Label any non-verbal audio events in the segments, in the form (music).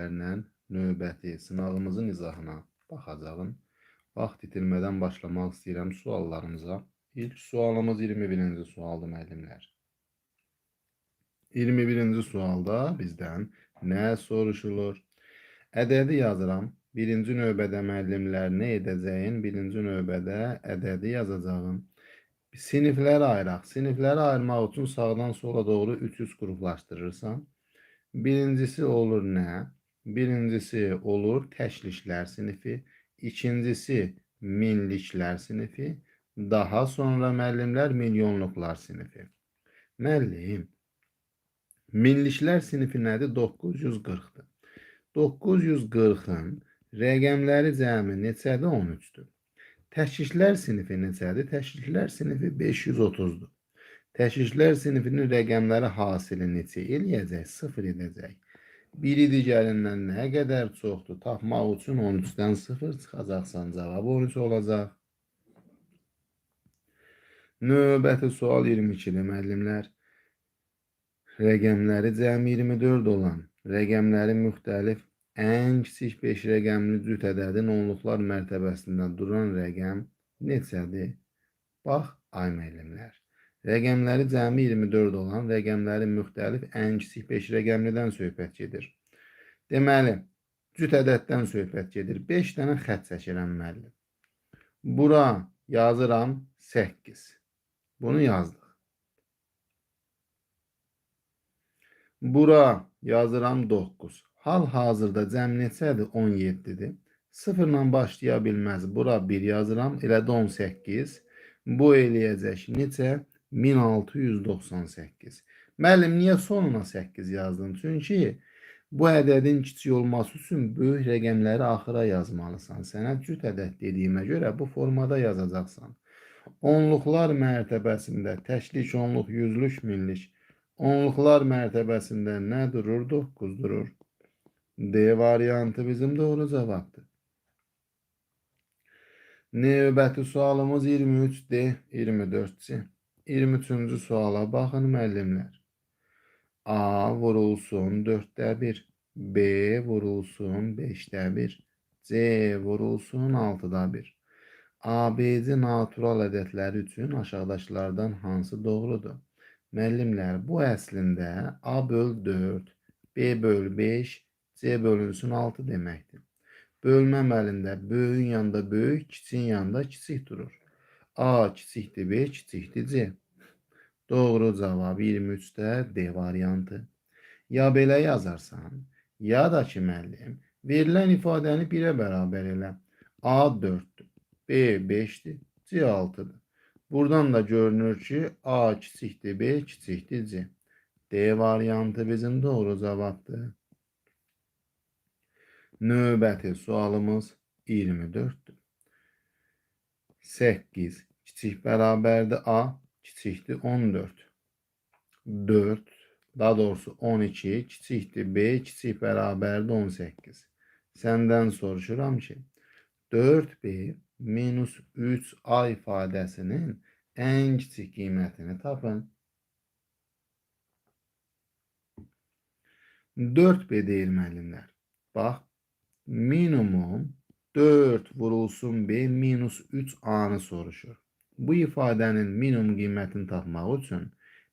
Lərlə növbəti sınağımızın izahına baxacağım. Vaxt itirmədən başlamaq istəyirəm suallarımıza. İlk sualımız 21-ci sualdır müəllimlər. 21-ci sualda bizdən nə soruşulur? Ədədi yazıram. Birinci növbədə müəllimlər nə edəcəyin? Birinci növbədə ədədi yazacağım. Sinifləri ayıraq. Sinifləri ayırmaq üçün sağdan sola doğru 300 qruplaşdırırsan. Birincisi olur nə? Birincisi olur təşlişlər sinifi. İkincisi minliklər sinifi. Daha sonra müəllimlər milyonluqlar sinifi. Müəllim, minliklər sinifi nədir? 940-dır. 940-ın rəqəmləri cəmi neçədir? 13-dür. Təşkillər sinifi neçədir? Təşkillər sinifi 530-dur. Təşkillər sinifinin rəqəmləri hasili neçə eləyəcək? 0 edəcək. Biri digərindən nə qədər çoxdur? Tapmaq üçün 13-dən 0 çıxacaqsan. Cavab 13 olacaq. Növbəti sual 22-dir müəllimlər. Rəqəmləri cəmi 24 olan, rəqəmləri müxtəlif ən kiçik 5 rəqəmli cüt ədədin onluqlar mərtəbəsində duran rəqəm neçədir? Bax, ay müəllimlər. Rəqəmləri cəmi 24 olan, rəqəmləri müxtəlif ən kiçik 5 rəqəmlidən söhbət gedir. Deməli, cüt ədəddən söhbət gedir. 5 dənə xətt çəkirəm müəllim. Bura yazıram 8. Bunu yazdık. Bura yazıram 9. Hal-hazırda cəm neçədir? 17-dir. 0 ilə başlaya bilməz. Bura 1 yazıram. Elədi 18. Bu eləyəcək neçə? 1698. Müəllim, niyə sonuna 8 yazdın? Çünki bu ədədin kiçik olması üçün böyük rəqəmləri axıra yazmalısan. Sənə cüt ədəd dediyimə görə bu formada yazacaqsan. Onluqlar mərtəbəsində təklik, onluq, yüzlük, minlik. Onluqlar mərtəbəsində nə durur? 9 durur. D variantı bizim doğru cavabdır. Növbəti sualımız 23D, 24-ci. 23-cü suala baxın müəllimlər. A vurulsun 4-də 1, B vurulsun 5-də 1, C vurulsun 6-da 1. ABC natural ədədləri üçün aşağıdakılardan hansı doğrudur? Müəllimlər, bu əslində A böl 4, B böl 5, C bölünsün 6 deməkdir. Bölmə əməlində böyüyün yanında böyük, kiçiyin yanında kiçik durur. A kiçikdir, B kiçikdir, C. Doğru cavab 23-də D variantı. Ya belə yazarsan, ya da ki müəllim, verilən ifadəni 1-ə bərabər. A 4-dür, B 5-dir, C 6-dır. Buradan da görünür ki, A kiçikdir, B kiçikdir, C. D variantı bizim doğru cavabdır. Növbəti sualımız 24-dür. 8 kiçik bərabərdir A, kiçikdir 14. 4, daha doğrusu 12 kiçikdir B, kiçik bərabərdir 18. Səndən soruşuram ki, 4B minus 3A ifadəsinin ən kiçik qiymətini tapın. 4B deyil müəllimlər. Bax, minimum 4 vurulsun B minus 3A'nı soruşur. Bu ifadənin minimum qiymətini tapmaq üçün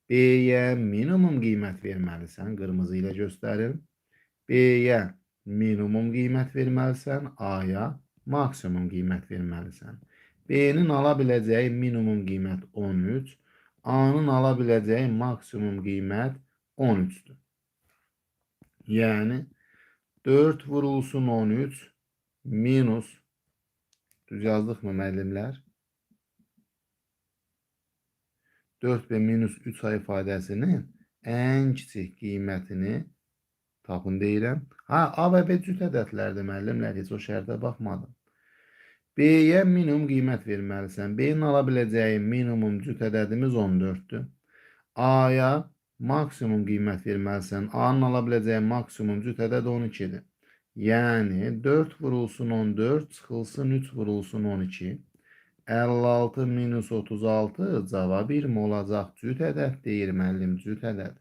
B-yə minimum qiymət verməlisən. Qırmızı ilə göstərin. B-yə minimum qiymət verməlisən. A-ya maksimum qiymət verməlisən. B-nin ala biləcəyi minimum qiymət 13, A-nın ala biləcəyi maksimum qiymət 13-dür. Yəni 4 vurulsun 13 minus düz yazdık mı müəllimlər? 4 və minus 3 ay ifadəsinin ən kiçik qiymətini tapın deyirəm. Ha, A və B cüt ədədlərdir müəllimlər, heç o şərtə baxmadım. B-yə minimum qiymət verməlisən. B-nin ala minimum cüt ədədimiz 14-dür. A-ya maksimum qiymət verməlisən. A-nın ala maksimum cüt ədəd 12-dir. Yəni 4 vurulsun 14, çıxılsın 3 vurulsun 12. 56 minus 36 cavab 20 olacaq. Cüt ədəd deyir müəllim, cüt ədəd.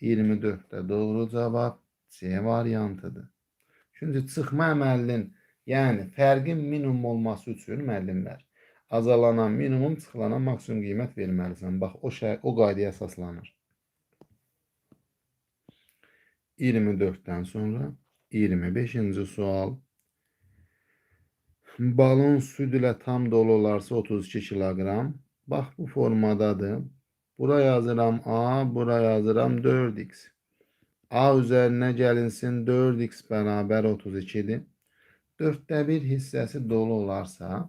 24-də doğru cavab C variantıdır. Çünki çıxma əməlinin, yəni fərqin minimum olması üçün müəllimlər azalana minimum, çıxılana maksimum qiymət verməlisən. Bax, o şəy, o qaydaya əsaslanır. 24-dən sonra 25-ci sual. Balon süd ilə tam dolu olarsa 32 kiloqram. Bax, bu formadadır. Bura yazıram A, bura yazıram 4x. A üzərinə gəlinsin 4x bərabər 32-dir. 4də 1 hissəsi dolu olarsa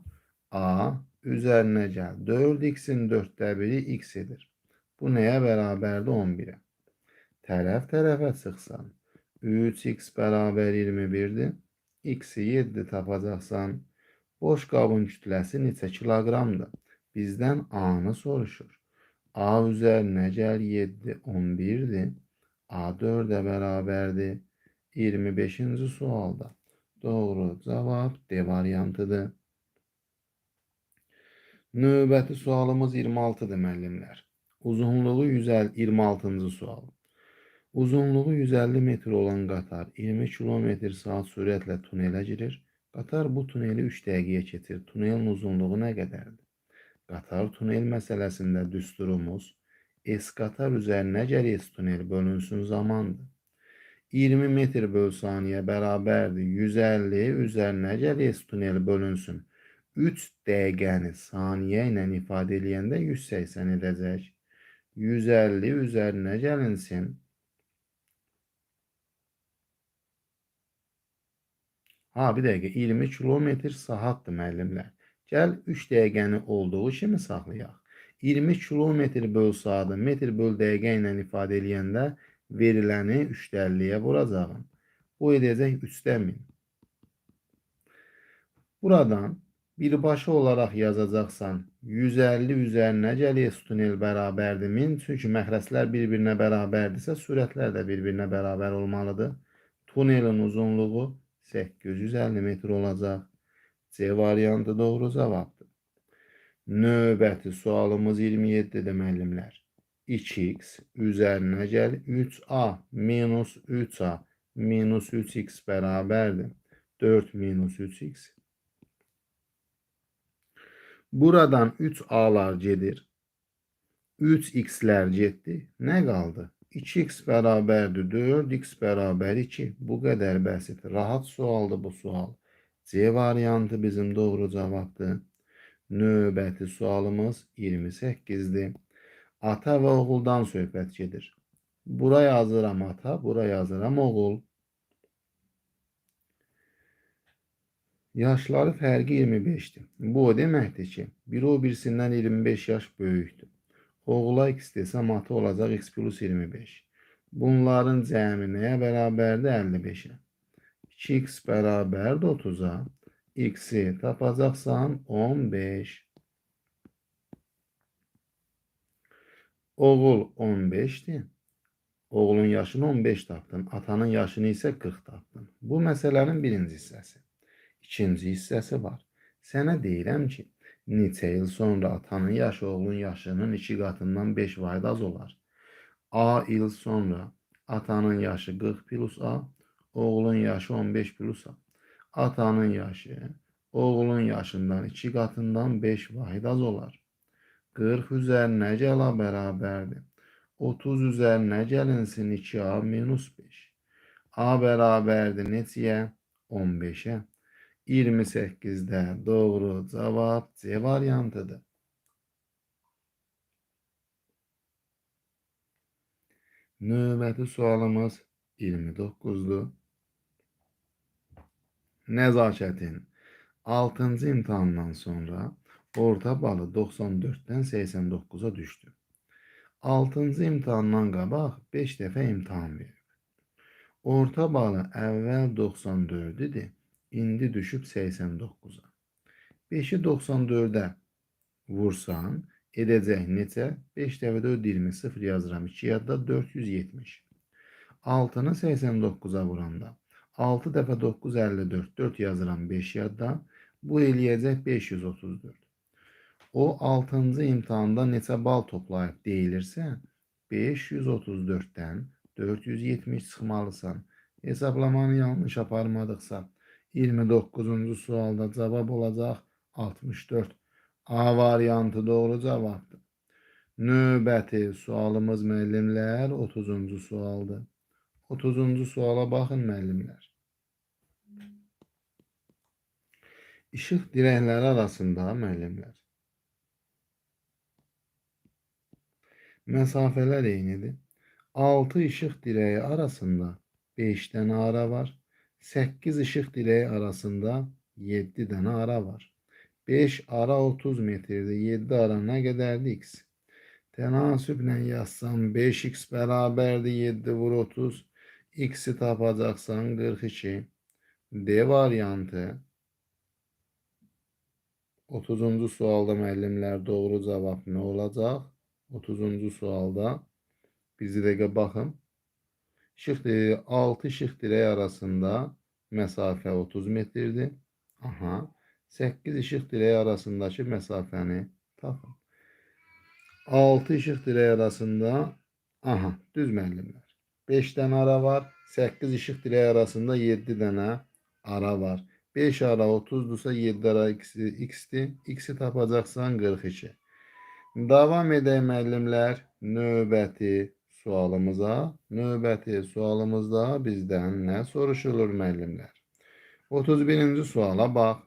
A üzərinə gəl. 4x'in 4də 1-i x edir. Bu nəyə bərabərdir? 11-ə. Tərəf tərəfə çıxsan 3x bərabər 21-dir. X-i 7 tapacaqsan. Boş qabın kütləsi neçə kiloqramdır? Bizdən A-nı soruşur. A üzərinə gəl 7 11-dir. A 4-ə bərabərdir. 25-ci sualda. Doğru cavab D variantıdır. Növbəti sualımız 26-dır müəllimlər. Uzunluğu 150 26-cı sual. Uzunluğu 150 metr olan qatar 20 km saat sürətlə tunelə girir. Qatar bu tuneli 3 dəqiqəyə keçir. Tunelin uzunluğu nə qədərdir? Qatar tunel məsələsində düsturumuz S qatar üzərinə gəl S tunel bölünsün zamandır. 20 metr böl saniyə bərabərdir. 150 üzərinə gəl S tunel bölünsün. 3 dəqiqəni saniyə ilə ifadə eləyəndə 180 edəcək. 150 üzərinə gəlinsin. Ha, bir dəqiqə 20 kilometr saatdır müəllimlər. Gəl 3 dəqiqəni olduğu kimi saxlayaq. 20 kilometr böl saatı metr böl dəqiqə ilə ifadə eləyəndə veriləni 350-yə vuracağım. Bu edəcək 3-də 1000. Buradan birbaşa olaraq yazacaqsan 150 üzərinə gəlir tunel bərabərdir 1000. Çünki məxrəslər bir-birinə bərabərdirsə sürətlər də bir-birinə bərabər olmalıdır. Tunelin uzunluğu 850 metr olacaq. C variantı doğru cavabdır. Növbəti sualımız 27-dir müəllimlər. 2x üzərinə gəl 3a minus 3a minus 3x bərabərdir. 4 minus 3x. Buradan 3a'lar gedir. 3x'lər getdi. Nə qaldı? 2x bərabərdir 4, x bərabər 2. Bu qədər bəsit. Rahat sualdır bu sual. C variantı bizim doğru cavabdır. Növbəti sualımız 28-dir. Ata və oğuldan söhbət gedir. Bura yazıram ata, bura yazıram oğul. Yaşları fərqi 25-dir. Bu o deməkdir ki, biri o birisindən 25 yaş böyükdür. Oğula x desəm ata olacaq x plus 25. Bunların cəmi nəyə bərabərdir? 55-ə. 2x bərabərdir 30-a. X-i tapacaqsan 15. Oğul 15'dir. Oğlun yaşını 15 tapdın. Atanın yaşını isə 40 tapdın. Bu məsələnin birinci hissəsi. İkinci hissəsi var. Sənə deyirəm ki, neçə il sonra atanın yaşı oğlun yaşının 2 qatından 5 vayd az olar. A il sonra atanın yaşı 40 plus A, oğlun yaşı 15 plus A. Atanın yaşı oğlun yaşından 2 qatından 5 vayd az olar. 40 üzərinə gəl A bərabərdir. 30 üzərinə gəlinsin 2A minus 5. A bərabərdir neçəyə? 15'ə. 28'də doğru cavab C variantıdır. Növbəti sualımız 29-dur. Nəzakətin 6-cı imtahandan sonra orta balı 94-dən 89-a düşdü. 6-cı imtahandan qabaq 5 dəfə imtahan verib. Orta balı əvvəl 94 idi. İndi düşüb 89-a. 5-i 94-ə vursan, edəcək neçə? 5 dəfə 4 20, 0 yazıram. 2 yadda 470. 6-nı 89-a vuranda 6 dəfə 9 54, 4 yazıram 5 yadda. Bu eləyəcək 534. O 6-cı imtahanda neçə bal toplayıb deyilirsə, 534-dən 470 çıxmalısan. Hesaplamanı yanlış aparmadıqsa 29-cu sualda cavab olacaq 64. A variantı doğru cavabdır. Növbəti sualımız müəllimlər 30-cu sualdır. 30-cu suala baxın müəllimlər. İşıq dirəkləri arasında müəllimlər Məsafələr eynidir. 6 işıq dirəyi arasında 5 dənə ara var. 8 işıq dirəyi arasında 7 dənə ara var. 5 ara 30 metrdir. 7 ara nə qədərdir? X. Tənasüblə yazsam 5x bərabərdir 7 vur 30. X'i tapacaqsan 42. D variantı 30-cu sualda müəllimlər doğru cavab nə olacaq? 30-cu sualda bir dəqiqə baxın. Işıq direği 6 işıq direği arasında mesafe 30 metrdir. Aha. 8 işıq direği arasındaki mesafəni tapın. 6 işıq direği arasında aha düz müəllimlər. 5 dənə ara var. 8 işıq direği arasında 7 dənə ara var. 5 ara 30'dursa 7 ara x'i x'tir. X'i tapacaqsan 42. Davam edək müəllimlər növbəti sualımıza. Növbəti sualımızda bizdən nə soruşulur müəllimlər? 31-ci suala bax.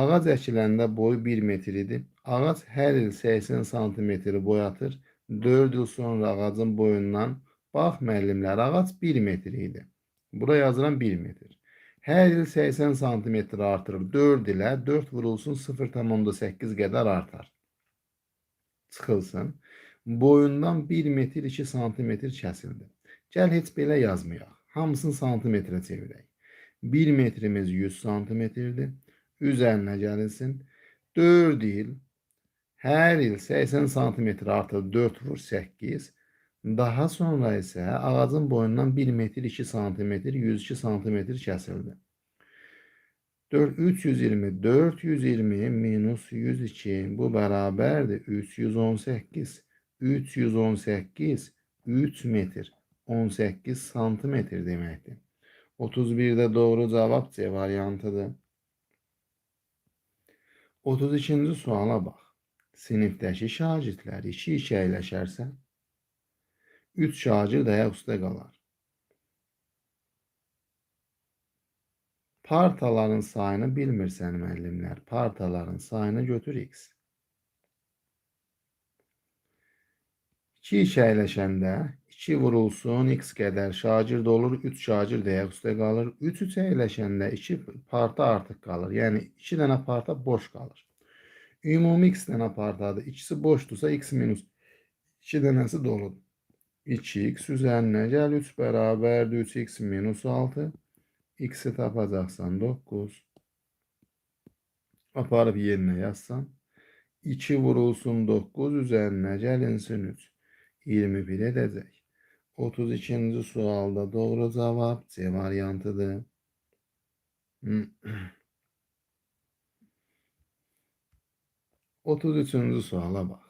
Ağac əkiləndə boyu 1 metr idi. Ağac hər il 80 sm boyatır. 4 il sonra ağacın boyundan bax müəllimlər ağac 1 metr idi. Yazıram 1 metr. Hər il 80 sm artırır. 4 ilə 4 vurulsun 0,8 qədər artar. Çıxılsın. Boyundan 1 metr 2 sm kəsildi. Gəl heç belə yazmayaq. Hamısını santimetrə çevirək. 1 metrimiz 100 santimetrdir. Üzərinə gəlsin. 4 il hər il 80 santimetr artır 4 vur 8. Daha sonra isə ağacın boyundan 1 metr 2 santimetr 102 santimetr kəsildi. 4, 320, 420 minus 102 bu bərabərdir 318. 318 3 metr 18 santimetr deməkdir. 31'de doğru cevap C variantıdır. 32-ci suala bax. Sinifdəki şagirdlər 2-2 əyləşərsə 3 şagird ayaq üstə qalar. Partaların sayını bilmirsən müəllimlər. Partaların sayını götür x. 2 2 əyləşəndə 2 vurulsun x qədər şagird olur. 3 şagird ayaq üstə qalır. 3 3 əyləşəndə 2 parta artıq qalır. Yəni 2 dənə parta boş qalır. Ümumi x dənə partadır. İkisi boşdursa x minus 2 dənəsi doludur. 2x üzərinə gəl 3 bərabərdir 3x minus 6. X'i tapacaqsan 9. Aparıb yerinə yazsan. 2 vurulsun 9 üzərinə gəlinsin 3. 21 edəcək. 32-ci sualda doğru cavab C variantıdır. 33-cü suala bax.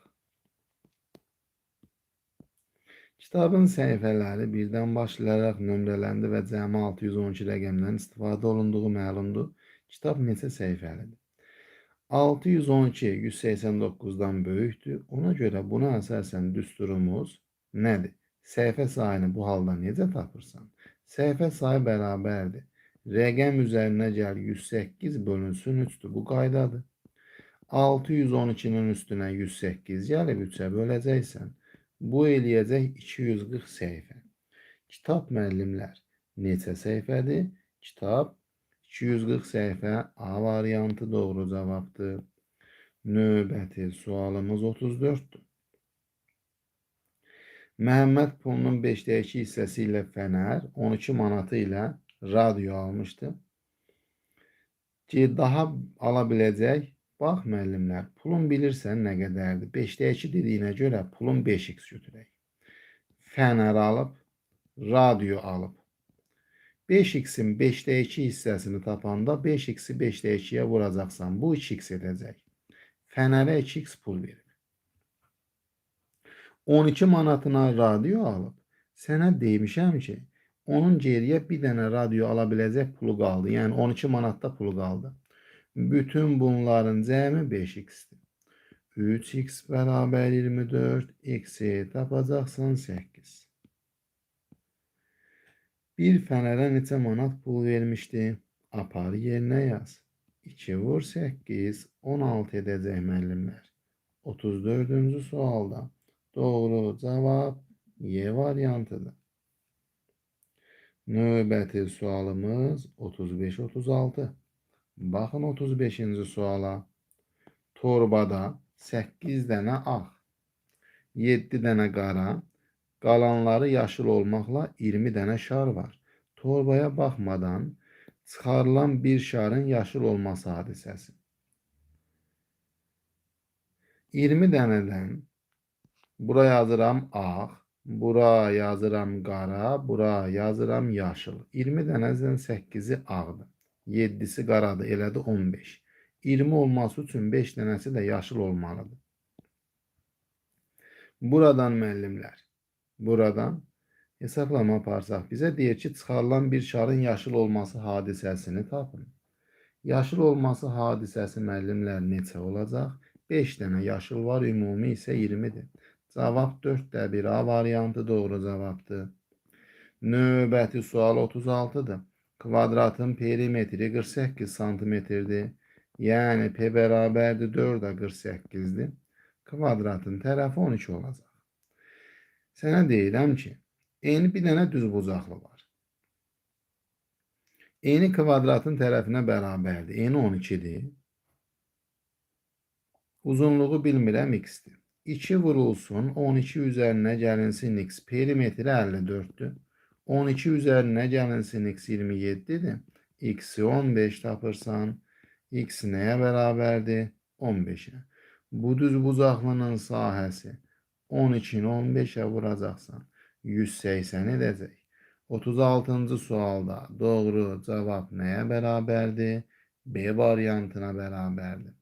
Kitabın səhifələri birdən başlayaraq nömrələndi və cəmi 612 rəqəmdən istifadə olunduğu məlumdur. Kitab neçə səhifəlidir? 612 189-dan böyükdür. Ona görə buna əsasən düsturumuz nədir? Səhifə sayını bu halda necə tapırsan? Səhifə sayı bərabərdir. Rəqəm üzərinə gəl 108 bölünsün 3-dür. Bu qaydadır. 612-nin üstünə 108 gəlib 3-ə böləcəksən. Bu eləyəcək 240 səhifə. Kitab müəllimlər neçə səhifədir? Kitab 240 səhifə A variantı doğru cavabdır. Növbəti sualımız 34-dür. Məhəmməd pulunun 5-də 2 hissəsi ilə fənər, 12 manatı ilə radio almışdı. Ki, daha ala biləcək Bax müəllimlər, pulun bilirsən nə qədərdir? 5-də 2 dediyinə görə pulun 5x götürək. Fənər alıb, radio alıb. 5x-in 5-də 2 hissəsini tapanda 5x-i 5-də 2-yə vuracaqsan. Bu 2x edəcək. Fənərə 2x pul verir. 12 manatına radio alıb, sənə demişəm ki, Onun geriyə bir dənə radio ala biləcək pulu qaldı. Yəni 12 manatda pulu qaldı. Bütün bunların cəmi 5x-dir. 3x bərabər 24, x-i tapacaqsan 8. Bir fənərə neçə manat pul vermişdi? Apar yerinə yaz. 2 vur 8, 16 edəcək müəllimlər. 34-cü sualda doğru cavab Y variantıdır. Növbəti sualımız 35-36. Baxın 35-ci suala. Torbada 8 dənə ağ, 7 dənə qara, qalanları yaşıl olmaqla 20 dənə şar var. Torbaya baxmadan çıxarılan bir şarın yaşıl olması hadisəsi. 20 dənədən bura yazıram ağ, bura yazıram qara, bura yazıram yaşıl. 20 dənədən 8-i ağdır. 7-si qaradır, elədi 15. 20 olması üçün 5 dənəsi də yaşıl olmalıdır. Buradan müəllimlər, buradan hesablama aparsaq bizə deyir ki, çıxarılan bir şarın yaşıl olması hadisəsini tapın. Yaşıl olması hadisəsi müəllimlər neçə olacaq? 5 dənə yaşıl var, ümumi isə 20-dir. Cavab 4də 1 A variantı doğru cavabdır. Növbəti sual 36-dır. Kvadratın perimetri 48 santimetrdir. Yəni P bərabərdir 4-ə 48-dir. Kvadratın tərəfi 12 olacaq. Sənə deyirəm ki, eni bir dənə düz bucaqlı var. Eni kvadratın tərəfinə bərabərdir. Eni 12-dir. Uzunluğu bilmirəm x-dir. 2 vurulsun 12 üzərinə gəlinsin x. Perimetri 54-dür. 12 üzərinə gəlinsin x 27-dir. X-i 15 tapırsan. X nəyə bərabərdir? 15-ə. Bu düz bucaqlının sahəsi 12-ni 15-ə vuracaqsan. 180 edəcək. 36-cı sualda doğru cavab nəyə bərabərdir? B variantına bərabərdir.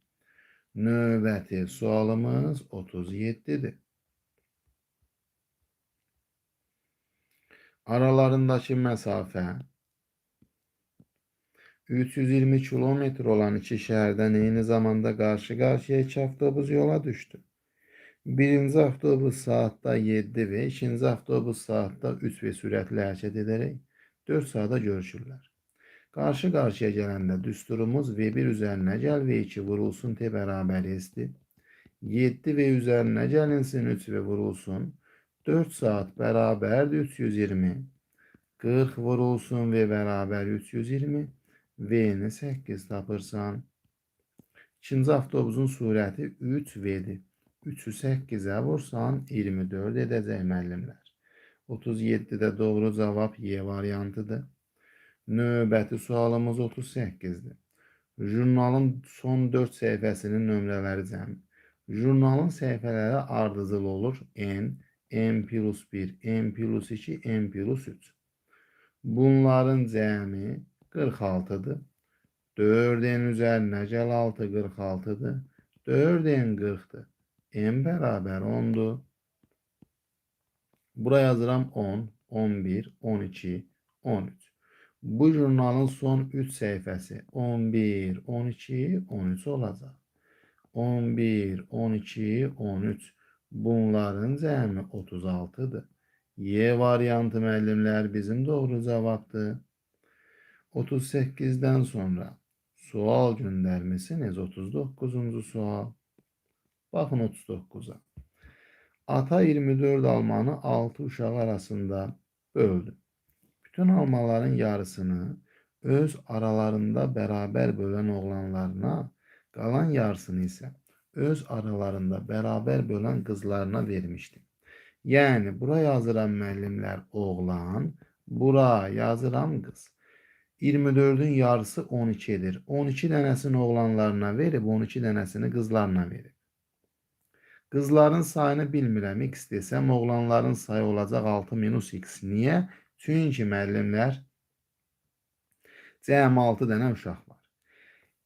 Növbəti sualımız 37-dir. Aralarındakı məsafə 320 kilometr olan iki şəhərdən eyni zamanda qarşı-qarşıya iki avtobus yola düşdü. Birinci avtobus saatda 7 və ikinci avtobus saatda 3 və sürətlə hərəkət edərək 4 saata görüşürlər. Qarşı-qarşıya gələndə düsturumuz V1 üzərinə gəl və 2 vurulsun T bərabər S-dir. 7 və üzərinə gəlinsin 3 və vurulsun. 4 saat bərabərdir 320. 40 vurulsun V bərabər 320. V-ni 8 tapırsan. İkinci avtobusun sürəti 3V-dir. 3'ü 8'e vursan 24 edəcək müəllimlər. 37-də doğru cavab Y variantıdır. Növbəti sualımız 38-dir. Jurnalın son 4 səhifəsinin nömrələri cəmi. Jurnalın səhifələri ardıcıl olur. N, N plus 1, N plus 2, N plus 3. Bunların cəmi 46'dır. 4'ün üzerine gel 6 46'dır. 4'ün 40'dır. N beraber 10'du. Buraya yazıram 10, 11, 12, 13. Bu jurnalın son 3 səhifəsi 11, 12, 13 olacaq. 11, 12, 13. Bunların cəmi 36'dır. Y variantı müəllimlər bizim doğru cavabdır. 38'den sonra sual göndermesiniz 39. sual. Bakın 39'a. Ata 24 almanı 6 uşaq arasında böldü. Bütün almaların yarısını öz aralarında bərabər bölən oğlanlarına, qalan yarısını isə öz aralarında bərabər bölən qızlarına vermişdi. Yəni bura yazıram müəllimlər oğlan, bura yazıram qız. 24'ün yarısı 12'dir. 12 dənəsini oğlanlarına verib 12 dənəsini qızlarına verib. Qızların sayını bilmirəm. X desəm oğlanların sayı olacaq 6 minus x. Niyə? Çünki müəllimlər cəm 6 dənə uşaq var.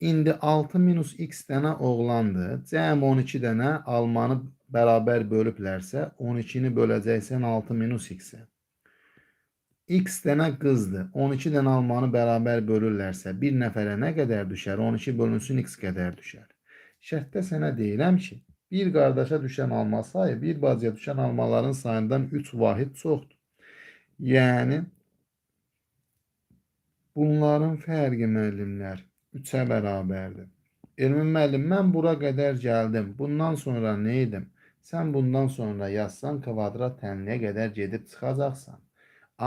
İndi 6 minus x dənə oğlandır. Cəm 12 dənə almanı bərabər bölüblərsə 12-ni böləcəksən 6 minus x-ə. X dənə qızdır. 12 dənə almanı bərabər bölürlərsə, bir nəfərə nə qədər düşər? 12 bölünsün X qədər düşər. Şərtdə sənə deyirəm ki, bir qardaşa düşən alma sayı, bir bacıya düşən almaların sayından 3 vahid çoxdur. Yəni bunların fərqi müəllimlər 3-ə bərabərdir. Elmin müəllim, mən bura qədər gəldim. Bundan sonra nə edim? Sən bundan sonra yazsan kvadrat tənliyə qədər gedib çıxacaqsan.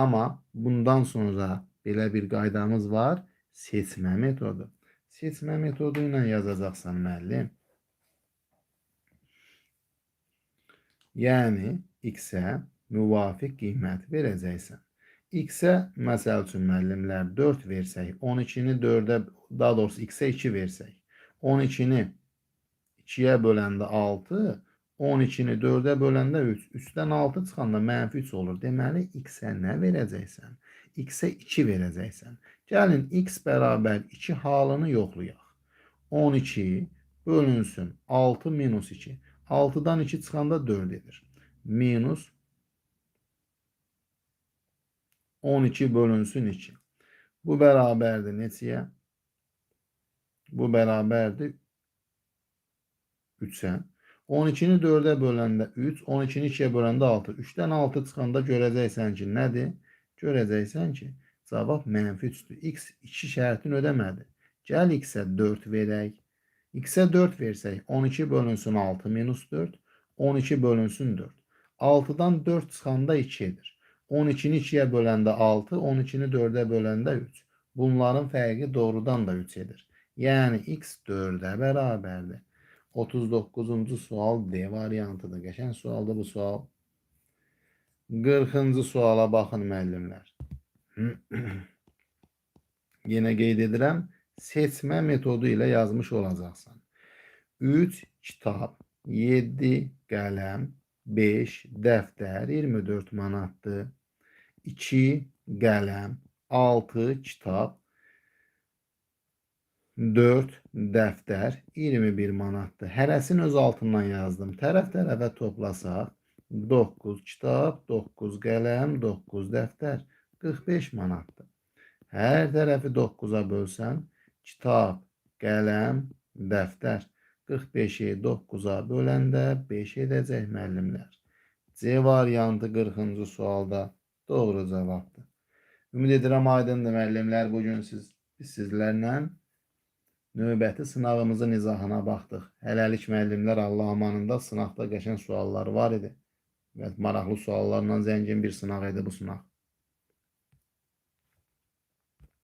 Amma bundan sonra belə bir qaydamız var. Seçmə metodu. Seçmə metodu ilə yazacaqsan müəllim. Yəni x-ə müvafiq qiymət verəcəksən. X-ə məsəl üçün müəllimlər 4 versək, 12-ni 4-ə, daha doğrusu x-ə 2 versək, 12-ni 2-yə böləndə 6, 12-ni 4-ə böləndə 3. 3-dən 6 çıxanda mənfi 3 olur. Deməli, x-ə nə verəcəksən? X-ə 2 verəcəksən. Gəlin, x bərabər 2 halını yoxlayaq. 12 bölünsün 6 minus 2. 6'dan 2 çıxanda 4 edir. Minus 12 bölünsün 2. Bu bərabərdir neçəyə? Bu bərabərdir 3-ə. 12-ni 4-ə böləndə 3, 12-ni 2-yə böləndə 6. 3-dən 6 çıxanda görəcəksən ki, nədir? Görəcəksən ki, cavab mənfi 3-dür. X 2 şərtini ödəmədi. Gəl x-ə 4 verək. X-ə 4 versək, 12 bölünsün 6 minus 4, 12 bölünsün 4. 6-dan 4 çıxanda 2 edir. 12-ni 2-yə böləndə 6, 12-ni 4-ə böləndə 3. Bunların fərqi doğrudan da 3 edir. Yəni x 4-ə bərabərdir. 39-cu sual D variantıdır. Qəşəng sualdır bu sual. 40-cı suala baxın müəllimlər. (clears throat) Yenə qeyd edirəm, seçmə metodu ilə yazmış olacaqsan. 3 kitab, 7 qələm, 5 dəftər 24 manatdır. 2 qələm, 6 kitab, 4 dəftər 21 manatdır. Hərəsini öz altından yazdım. Tərəf tərəfə toplasaq 9 kitab, 9 qələm, 9 dəftər 45 manatdır. Hər tərəfi 9-a bölsən kitab, qələm, dəftər 45-i 9-a böləndə 5 edəcək müəllimlər. C variantı 40-cı sualda doğru cavabdır. Ümid edirəm aydındır müəllimlər. Bu gün siz sizlərlə növbəti sınavımızın izahına baxdıq. Hələlik müəllimlər Allah amanında sınaqda qəşəng suallar var idi. Və maraqlı suallarla zəngin bir sınaq idi bu sınaq.